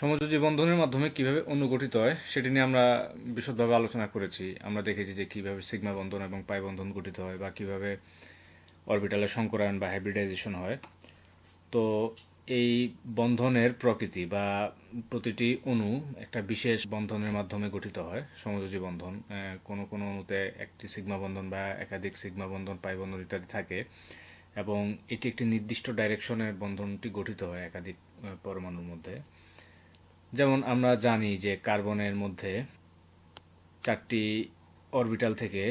সমযোজী বন্ধনের মাধ্যমে কীভাবে অণু গঠিত হয়, সেটি নিয়ে আমরা বিশদভাবে আলোচনা করেছি। আমরা দেখেছি যে কীভাবে সিগমা বন্ধন এবং পাই বন্ধন গঠিত হয় বা কীভাবে অরবিটালের সংকরায়ন বা হাইব্রিডাইজেশন হয়। তো এই বন্ধনের প্রকৃতি বা প্রতিটি অণু একটা বিশেষ বন্ধনের মাধ্যমে গঠিত হয়, সমযোজী বন্ধন। কোনো কোনো অণুতে একটি সিগমা বন্ধন বা একাধিক সিগমা বন্ধন, পাই বন্ধন ইত্যাদি থাকে এবং এটি একটি নির্দিষ্ট ডাইরেকশনের বন্ধনটি গঠিত হয় একাধিক পরমাণুর মধ্যে। যেমন আমরা জানি যে কার্বনের মধ্যে চারটি অরবিটাল থেকে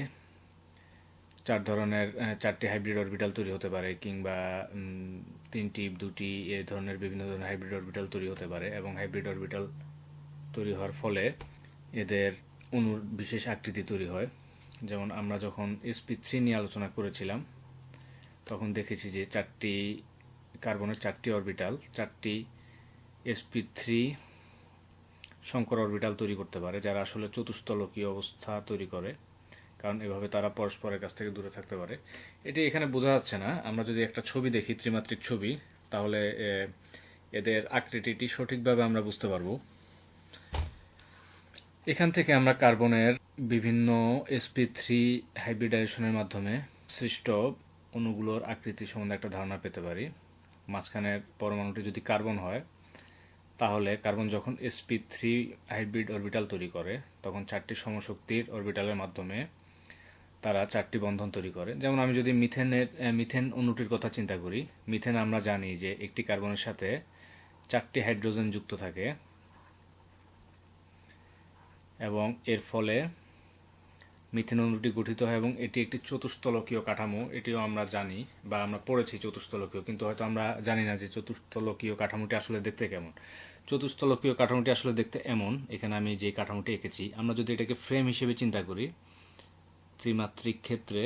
চার ধরনের চারটি হাইব্রিড অরবিটাল তৈরি হতে পারে, কিংবা তিনটি, দুটি, এ ধরনের বিভিন্ন ধরনের হাইব্রিড অরবিটাল তৈরি হতে পারে এবং হাইব্রিড অরবিটাল তৈরি হওয়ার ফলে এদের অণুর বিশেষ আকৃতি তৈরি হয়। যেমন আমরা যখন এসপি থ্রি নিয়ে আলোচনা করেছিলাম, তখন দেখেছি যে চারটি, কার্বনের চারটি অরবিটাল, চারটি এসপি থ্রি সংকর অরবিটাল তৈরি করতে পারে, যারা আসলে চতুস্তলকীয় অবস্থা তৈরি করে, কারণ এভাবে তারা পরস্পরের কাছ থেকে দূরে থাকতে পারে। এটি এখানে বোঝা যাচ্ছে না। আমরা যদি একটা ছবি দেখি, ত্রিমাত্রিক ছবি, তাহলে এদের আকৃতিটি সঠিকভাবে আমরা বুঝতে পারব। এখান থেকে আমরা কার্বনের বিভিন্ন এসপি থ্রি হাইব্রিডাইজেশনের মাধ্যমে সৃষ্ট অণুগুলোর আকৃতি সম্বন্ধে একটা ধারণা পেতে পারি। মাঝখানের পরমাণুটি যদি কার্বন হয় তাহলে কার্বন যখন এসপি থ্রি হাইব্রিড অরবিটাল তৈরি করে, তখন চারটি সমশক্তির অরবিটালের মাধ্যমে তারা চারটি বন্ধন তৈরি করে। যেমন আমি যদি মিথেনের মিথেন অণুটির কথা চিন্তা করি, মিথেন আমরা জানি যে একটি কার্বনের সাথে চারটি হাইড্রোজেন যুক্ত থাকে এবং এর ফলে মিথেন অণুটি গঠিত হয় এবং এটি একটি চতুস্তলকীয় কাঠামো, এটিও আমরা জানি বা আমরা পড়েছি চতুস্তলকীয় কিন্তু হয়তো আমরা জানি না যে চতুস্তলকীয় কাঠামোটি আসলে দেখতে কেমন। চতুস্তলকীয় কাঠামোটি আসলে দেখতে এমন, এখানে আমি যে কাঠামোটি এঁকেছি, আমরা যদি এটাকে ফ্রেম হিসেবে চিন্তা করি, ত্রিমাত্রিক ক্ষেত্রে,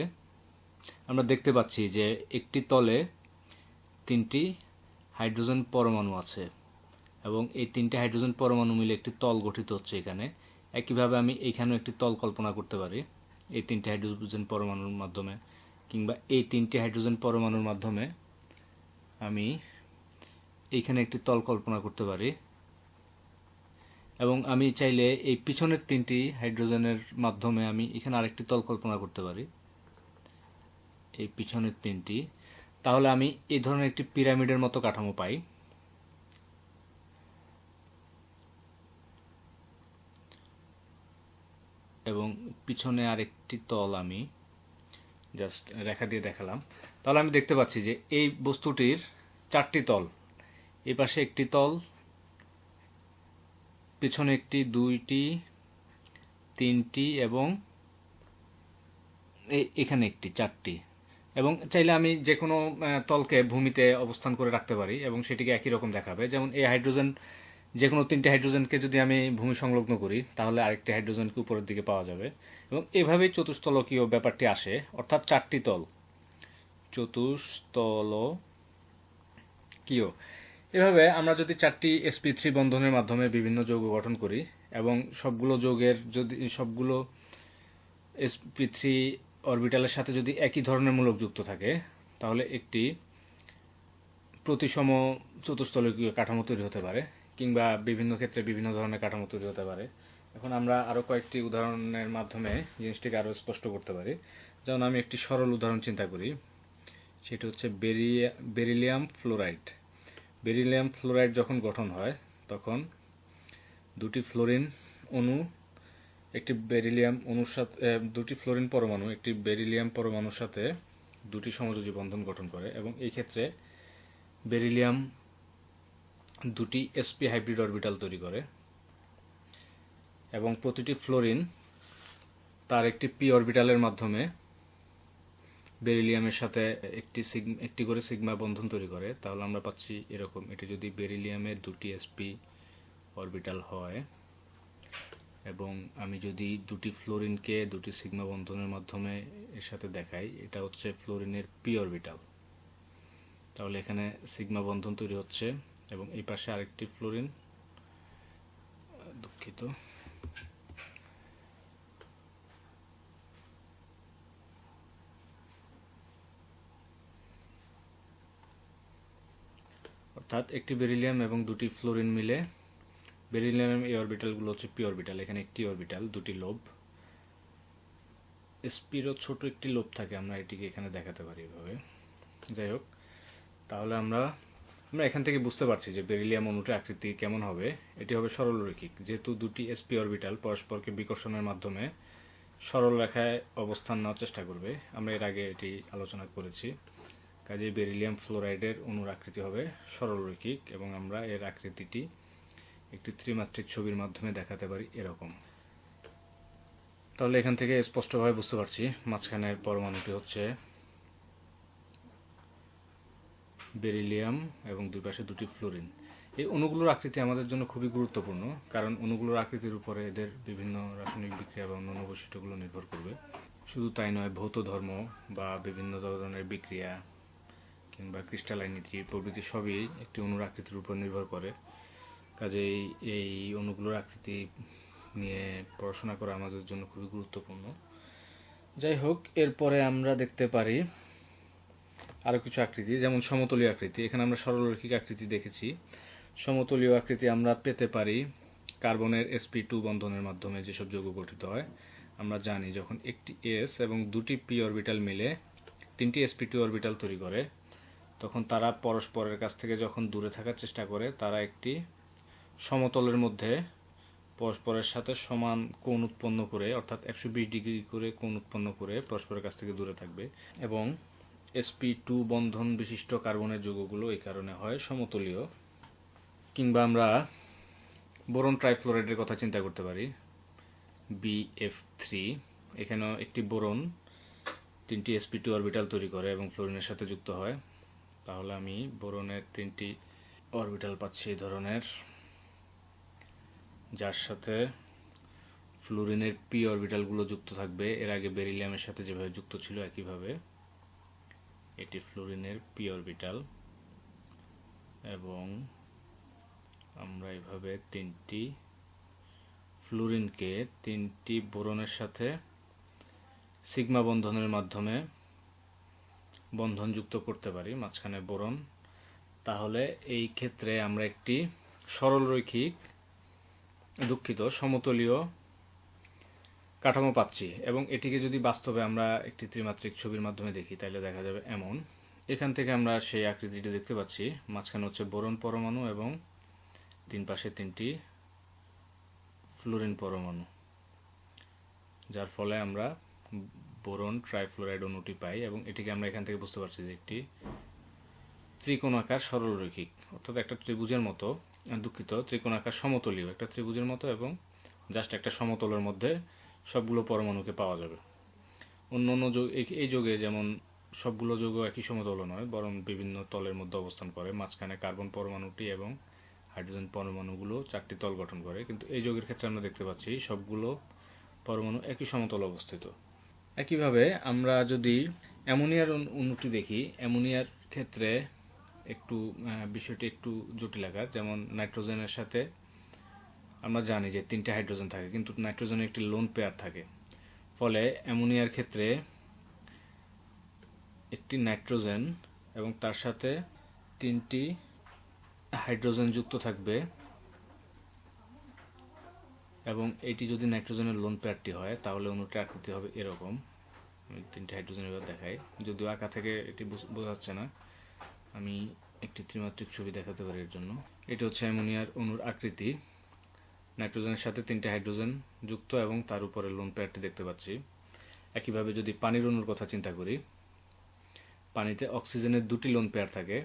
আমরা দেখতে পাচ্ছি যে একটি তলে তিনটি হাইড্রোজেন পরমাণু আছে এবং এই তিনটি হাইড্রোজেন পরমাণু মিলে একটি তল গঠিত হচ্ছে এখানে। একইভাবে আমি এখানেও একটি তল কল্পনা করতে পারি। এই তিনটি হাইড্রোজেন পরমাণুর মাধ্যমে কিংবা এই তিনটি হাইড্রোজেন পরমাণুর মাধ্যমে আমি এইখানে একটি তল কল্পনা করতে পারি। এবং আমি চাইলে এই পিছনের তিনটি হাইড্রোজেনের মাধ্যমে আমি এখানে আরেকটি তল কল্পনা করতে পারি। এই পিছনের তিনটি। তাহলে আমি এই ধরনের একটি পিরামিডের মতো কাঠামো পাই এবং পিছনে আরেকটি তল আমি জাস্ট রেখা দিয়ে দেখালাম। তাহলে আমি দেখতে পাচ্ছি যে এই বস্তুটির চারটি তল। এই পাশে একটি তল, পিছনে একটি, দুইটি, তিনটি এবং এখানে একটি, চারটি। এবং চাইলে আমি যে কোনো তলকে ভূমিতে অবস্থান করে রাখতে পারি এবং সেটিকে একই রকম দেখাবে। যেমন এই হাইড্রোজেন যে কোনো তিনটি হাইড্রোজেনকে যদি আমি ভূমি সংলগ্ন করি, তাহলে আরেকটি হাইড্রোজেনকে উপরের দিকে পাওয়া যাবে। এবং এভাবেই চতুস্থলকীয় ব্যাপারটি আসে, অর্থাৎ চারটি তল। চতুস্তলকীয় এভাবে আমরা যদি চারটি এসপি থ্রি বন্ধনের মাধ্যমে বিভিন্ন যৌগ গঠন করি, এবং সবগুলো যৌগের যদি, সবগুলো এসপি থ্রি অরবিটালের সাথে যদি একই ধরনের মূলক যুক্ত থাকে, তাহলে একটি প্রতিসম চতুস্থলকীয় কাঠামো তৈরি হতে পারে। কিংবা বিভিন্ন ক্ষেত্রে বিভিন্ন ধরনের কাঠামো তৈরি হতে পারে। এখন আমরা আরও কয়েকটি উদাহরণের মাধ্যমে জিনিসটিকে আরও স্পষ্ট করতে পারি। যেমন আমি একটি সরল উদাহরণ চিন্তা করি। সেটি হচ্ছে বেরিয়া বেরিলিয়াম ফ্লোরাইড। বেরিলিয়াম ফ্লোরাইড যখন গঠন হয়, তখন দুটি ফ্লোরিন অণু, একটি বেরিলিয়াম অণুর সাথে দুটি ফ্লোরিন পরমাণু, একটি বেরিলিয়াম পরমাণুর সাথে দুটি সমযোজী বন্ধন গঠন করে এবং এই ক্ষেত্রে বেরিলিয়াম দুটি এসপি হাইব্রিড অরবিটাল তৈরি করে, এবং প্রতিটি ফ্লোরিন তার একটি পি অরবিটালের মাধ্যমে বেরিলিয়ামের সাথে একটি একটি করে সিগমা বন্ধন তৈরি করে। তাহলে আমরা পাচ্ছি এরকম, এটি যদি বেরিলিয়ামের দুটি এসপি অরবিটাল হয়, এবং আমি যদি দুটি ফ্লোরিনকে দুটি সিগমা বন্ধনের মাধ্যমে এর সাথে দেখাই, এটা হচ্ছে ফ্লোরিনের পি অরবিটাল তাহলে এখানে সিগমা বন্ধন তৈরি হচ্ছে এবং এই পাশে আরেকটি ফ্লোরিন, দুঃখিত। অর্থাৎ একটি বেরিলিয়াম এবং দুটি ফ্লোরিন মিলে বেরিলিয়াম এই অরবিটালগুলো হচ্ছে পি অরবিটাল, এখানে একটি অরবিটাল, দুটি লোভ স্পিরও ছোট একটি লোভ থাকে, আমরা এটিকে এখানে দেখাতে পারি এভাবে। যাই হোক, তাহলে আমরা আমরা এখান থেকে বুঝতে পারছি যে বেরিলিয়াম অণুটির আকৃতি কেমন হবে। এটি হবে সরলরৈখিক যেহেতু দুটি এসপি অরবিটাল পরস্পরকে বিকর্ষণের মাধ্যমে সরল রেখায় অবস্থান নেওয়ার চেষ্টা করবে। আমরা এর আগে এটি আলোচনা করেছি। কাজে বেরিলিয়াম ফ্লোরাইডের অণুর আকৃতি হবে সরলরৈখিক এবং আমরা এর আকৃতিটি একটি ত্রিমাত্রিক ছবির মাধ্যমে দেখাতে পারি এরকম। তাহলে এখান থেকে স্পষ্টভাবে বুঝতে পারছি, মাঝখানের পরমাণুটি হচ্ছে বেরিলিয়াম এবং দুই পাশে দুটি ফ্লোরিন এই অণুগুলোর আকৃতি আমাদের জন্য খুবই গুরুত্বপূর্ণ, কারণ অণুগুলোর আকৃতির উপরে এদের বিভিন্ন রাসায়নিক বিক্রিয়া বা অন্যান্য বৈশিষ্ট্যগুলো নির্ভর করবে। শুধু তাই নয়, ভৌত ধর্ম বা বিভিন্ন ধরনের বিক্রিয়া কিংবা ক্রিস্টালাইনিটি প্রভৃতি সবই একটি অণুর আকৃতির উপর নির্ভর করে। কাজেই এই অণুগুলোর আকৃতি নিয়ে পড়াশোনা করা আমাদের জন্য খুবই গুরুত্বপূর্ণ। যাই হোক, এরপরে আমরা দেখতে পারি আরও কিছু আকৃতি, যেমন সমতলীয় আকৃতি। এখানে আমরা সরলরৈখিক আকৃতি দেখেছি। সমতলীয় আকৃতি আমরা পেতে পারি কার্বনের এসপি টু বন্ধনের মাধ্যমে, যেসব যৌগ গঠিত হয়। আমরা জানি যখন একটি এস এবং দুটি পি অরবিটাল মিলে তিনটি এসপি টু অরবিটাল তৈরি করে, তখন তারা পরস্পরের কাছ থেকে যখন দূরে থাকার চেষ্টা করে, তারা একটি সমতলের মধ্যে পরস্পরের সাথে সমান কোণ উৎপন্ন করে, অর্থাৎ একশো বিশ ডিগ্রি করে কোণ উৎপন্ন করে পরস্পরের কাছ থেকে দূরে থাকবে। এবং এসপি টু বন্ধন বিশিষ্ট কার্বনের যৌগগুলো এই কারণে হয় সমতলীয়, কিংবা আমরা বোরন ট্রাইফ্লোরাইডের কথা চিন্তা করতে পারি বিএফ থ্রি এখানেও একটি বোরন, তিনটি এসপি টু অরবিটাল তৈরি করে এবং ফ্লোরিনের সাথে যুক্ত হয়। তাহলে আমি বোরনের তিনটি অরবিটাল পাচ্ছি এই ধরনের, যার সাথে ফ্লোরিনের পি অরবিটালগুলো যুক্ত থাকবে। এর আগে বেরিলিয়ামের সাথে যেভাবে যুক্ত ছিল একইভাবে। এটি ফ্লোরিনের পি অরবিটাল এবং আমরা এভাবে তিনটি ফ্লোরিনকে তিনটি বোরনের সাথে সিগমা বন্ধনের মাধ্যমে বন্ধন যুক্ত করতে পারি, মাঝখানে বোরন। তাহলে এই ক্ষেত্রে আমরা একটি সরলরৈখিক দুঃখিত সমতলীয় কাঠামো পাচ্ছি এবং এটিকে যদি বাস্তবে আমরা একটি ত্রিমাত্রিক ছবির মাধ্যমে দেখি, তাহলে দেখা যাবে এমন। এখান থেকে আমরা সেই আকৃতিটি দেখতে পাচ্ছি। মাঝখানে হচ্ছে বোরন পরমাণু এবং তিন পাশে তিনটি ফ্লোরিন পরমাণু, যার ফলে আমরা বোরন ট্রাইফ্লোরাইড অণুটি পাই এবং এটিকে আমরা এখান থেকে বুঝতে পারছি যে একটি ত্রিকোণাকার সরলরৈখিক, অর্থাৎ একটা ত্রিভুজের মতো, দুঃখিত, ত্রিকোণাকার সমতলীয়, একটা ত্রিভুজের মতো এবং জাস্ট একটা সমতলের মধ্যে সবগুলো পরমাণুকে পাওয়া যাবে। অন্য অন্য যোগ এই যোগে যেমন সবগুলো যোগ একই সমতল নয়, বরং বিভিন্ন তলের মধ্যে অবস্থান করে। মাঝখানে কার্বন পরমাণুটি এবং হাইড্রোজেন পরমাণুগুলো চারটি তল গঠন করে। কিন্তু এই যোগের ক্ষেত্রে আমরা দেখতে পাচ্ছি সবগুলো পরমাণু একই সমতল অবস্থিত। একইভাবে আমরা যদি অ্যামোনিয়ার অণুটি দেখি, অ্যামোনিয়ার ক্ষেত্রে একটু বিষয়টি একটু জটিল আকার। যেমন নাইট্রোজেনের সাথে আমরা জানি যে তিনটে হাইড্রোজেন থাকে, কিন্তু নাইট্রোজেনের একটি লোন পেয়ার থাকে। ফলে অ্যামোনিয়ার ক্ষেত্রে একটি নাইট্রোজেন এবং তার সাথে তিনটি হাইড্রোজেন যুক্ত থাকবে এবং এটি যদি নাইট্রোজেনের লোন পেয়ারটি হয়, তাহলে অণুটির আকৃতি হবে এরকম। আমি তিনটি হাইড্রোজেন এবার দেখাই। যদিও আঁকা থেকে এটি বোঝা যাচ্ছে না, আমি একটি ত্রিমাত্রিক ছবি দেখাতে পারি এর জন্য। এটি হচ্ছে অ্যামোনিয়ার অণুর আকৃতি। নাইট্রোজেনের সাথে তিনটে হাইড্রোজেন যুক্ত এবং তার উপরে লোন পেয়ারটি দেখতে পাচ্ছি। একইভাবে যদি পানির অণুর কথা চিন্তা করি, পানিতে অক্সিজেনের দুটি লোন পেয়ার থাকে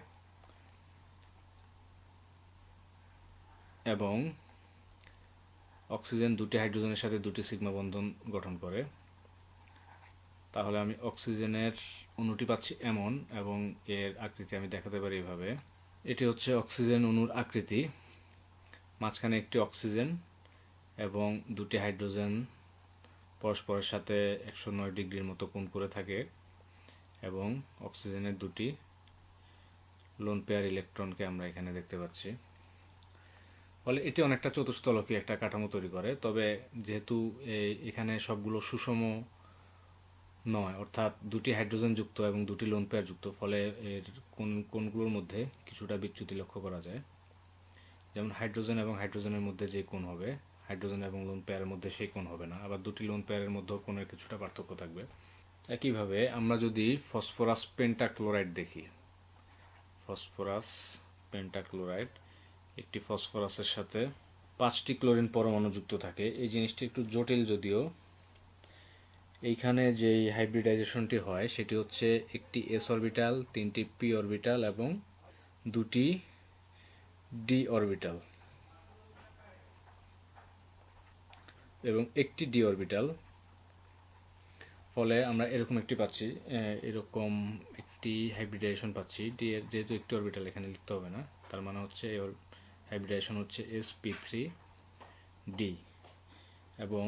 এবং অক্সিজেন দুটি হাইড্রোজেনের সাথে দুটি সিগমা বন্ধন গঠন করে, তাহলে আমি অক্সিজেনের অণুটি পাচ্ছি এমন এবং এর আকৃতি আমি দেখাতে পারি এভাবে। এটি হচ্ছে অক্সিজেন অণুর আকৃতি। মাঝখানে একটি অক্সিজেন এবং দুটি হাইড্রোজেন পরস্পরের সাথে একশো নয় ডিগ্রির মতো কোণ করে থাকে এবং অক্সিজেনের দুটি লোন পেয়ার ইলেকট্রনকে আমরা এখানে দেখতে পাচ্ছি। ফলে এটি অনেকটা চতুস্তলকী একটা কাঠামো তৈরি করে, তবে যেহেতু এখানে সবগুলো সুষম নয়, অর্থাৎ দুটি হাইড্রোজেন যুক্ত এবং দুটি লোন পেয়ার যুক্ত, ফলে এর কোন কোনগুলোর মধ্যে কিছুটা বিচ্যুতি লক্ষ্য করা যায়। যেমন হাইড্রোজেন এবং হাইড্রোজেনের মধ্যে যে কোণ হবে, হাইড্রোজেন এবং লোন পেয়ারের মধ্যে সেই কোণ হবে না। আবার দুটি লোন পেয়ারের মধ্যেও কোণের কিছুটা পার্থক্য থাকবে। একইভাবে আমরা যদি ফসফরাস পেন্টাক্লোরাইড দেখি, ফসফরাস পেন্টাক্লোরাইড একটি ফসফরাসের সাথে পাঁচটি ক্লোরিন পরমাণু যুক্ত থাকে। এই জিনিসটি একটু জটিল যদিও। এইখানে যেই হাইব্রিডাইজেশনটি হয়, সেটি হচ্ছে একটি এস অরবিটাল তিনটি পি অরবিটাল এবং দুটি ডি অরবিটাল এবং একটি ডি অরবিটাল ফলে আমরা এরকম একটি পাচ্ছি এরকম একটি হাইব্রিডাইজেশন পাচ্ছি। ডি এর যেহেতু একটি অরবিটাল এখানে লিখতে হবে না, তার মানে হচ্ছে হাইব্রিডাইজেশন হচ্ছে এস পি থ্রি ডি এবং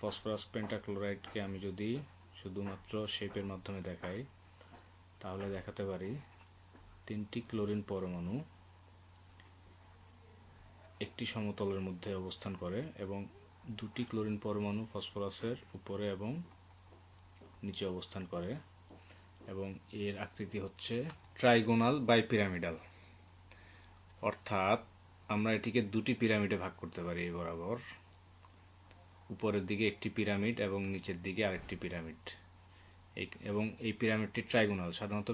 ফসফরাস পেন্টাক্লোরাইডকে আমি যদি শুধুমাত্র শেপের মাধ্যমে দেখাই, তাহলে দেখাতে পারি তিনটি ক্লোরিন পরমাণু একটি সমতলের মধ্যে অবস্থান করে এবং দুটি ক্লোরিন পরমাণু ফসফরাসের উপরে এবং নিচে অবস্থান করে এবং এর আকৃতি হচ্ছে ট্রাইগোনাল বাই পিরামিডাল অর্থাৎ আমরা এটিকে দুটি পিরামিডে ভাগ করতে পারি এই বরাবর। উপরের দিকে একটি পিরামিড এবং নিচের দিকে আরেকটি পিরামিড। এবং এই পিরামিডটি ট্রাইগোনাল, সাধারণত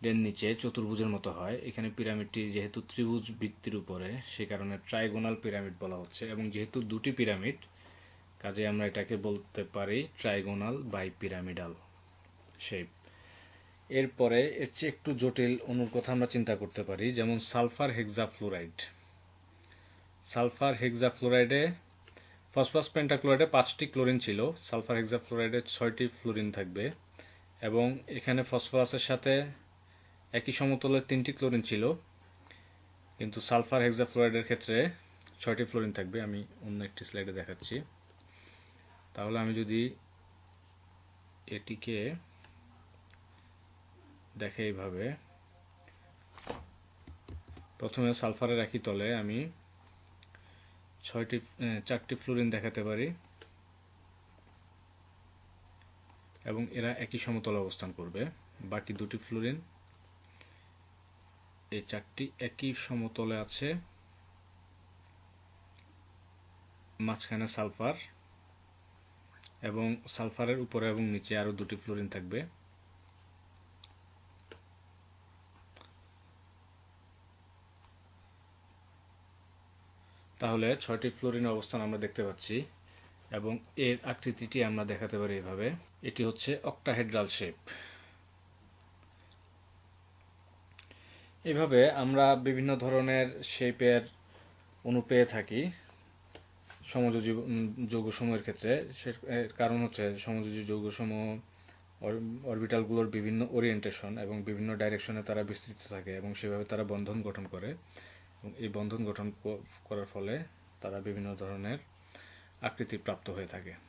পিরামিডের নিচে চতুর্ভুজের মতো হয়। এখানে পিরামিডটি যেহেতু ত্রিভুজ বৃত্তির উপরে, সে কারণে ট্রাইগোনাল পিরামিড বলা হচ্ছে এবং যেহেতু দুটি পিরামিড, কাজে আমরা এটাকে বলতে পারি ট্রাইগোনাল বাই পিরামিডাল শেপ এরপরে এর চেয়ে একটু জটিল অনুর কথা আমরা চিন্তা করতে পারি, যেমন সালফার হেক্সাফ্লোরাইড। সালফার হেক্সাফ্লোরাইডে ফসফরাস পেন্টাক্লোরাইডে পাঁচটি ক্লোরিন ছিল, সালফার হেক্সাফ্লোরাইডে ছয়টি ফ্লোরিন থাকবে এবং এখানে ফসফরাসের সাথে একই সমতলের তিনটি ক্লোরিন ছিল, কিন্তু সালফার হেক্সাফ্লোরাইডের ক্ষেত্রে ছয়টি ফ্লোরিন থাকবে। আমি অন্য একটি স্লাইডে দেখাচ্ছি। তাহলে আমি যদি এটিকে দেখে এইভাবে। প্রথমে সালফারের একই তলে আমি ছয়টি চারটি ফ্লোরিন দেখাতে পারি এবং এরা একই সমতলে অবস্থান করবে। বাকি দুটি ফ্লোরিন এই চারটি একই সমতলে আছে। মাঝখানে সালফার এবং সালফারের উপরে এবং নিচে আরও দুটি ফ্লোরিন থাকবে। তাহলে ছয়টি ফ্লোরিনের অবস্থান আমরা দেখতে পাচ্ছি এবং এর আকৃতিটি আমরা দেখাতে পারি এভাবে। এটি হচ্ছে অক্টাহেড্রাল শেপ। এভাবে আমরা বিভিন্ন ধরনের শেপের অণু পেয়ে থাকি সমযোজী যৌগসমূহের ক্ষেত্রে। সে, এর কারণ হচ্ছে সমযোজী যৌগসমূহ অরবিটালগুলোর বিভিন্ন ওরিয়েন্টেশন এবং বিভিন্ন ডাইরেকশনে তারা বিস্তৃত থাকে এবং সেভাবে তারা বন্ধন গঠন করে। এবং এই বন্ধন গঠন করার ফলে তারা বিভিন্ন ধরনের আকৃতি প্রাপ্ত হয়ে থাকে।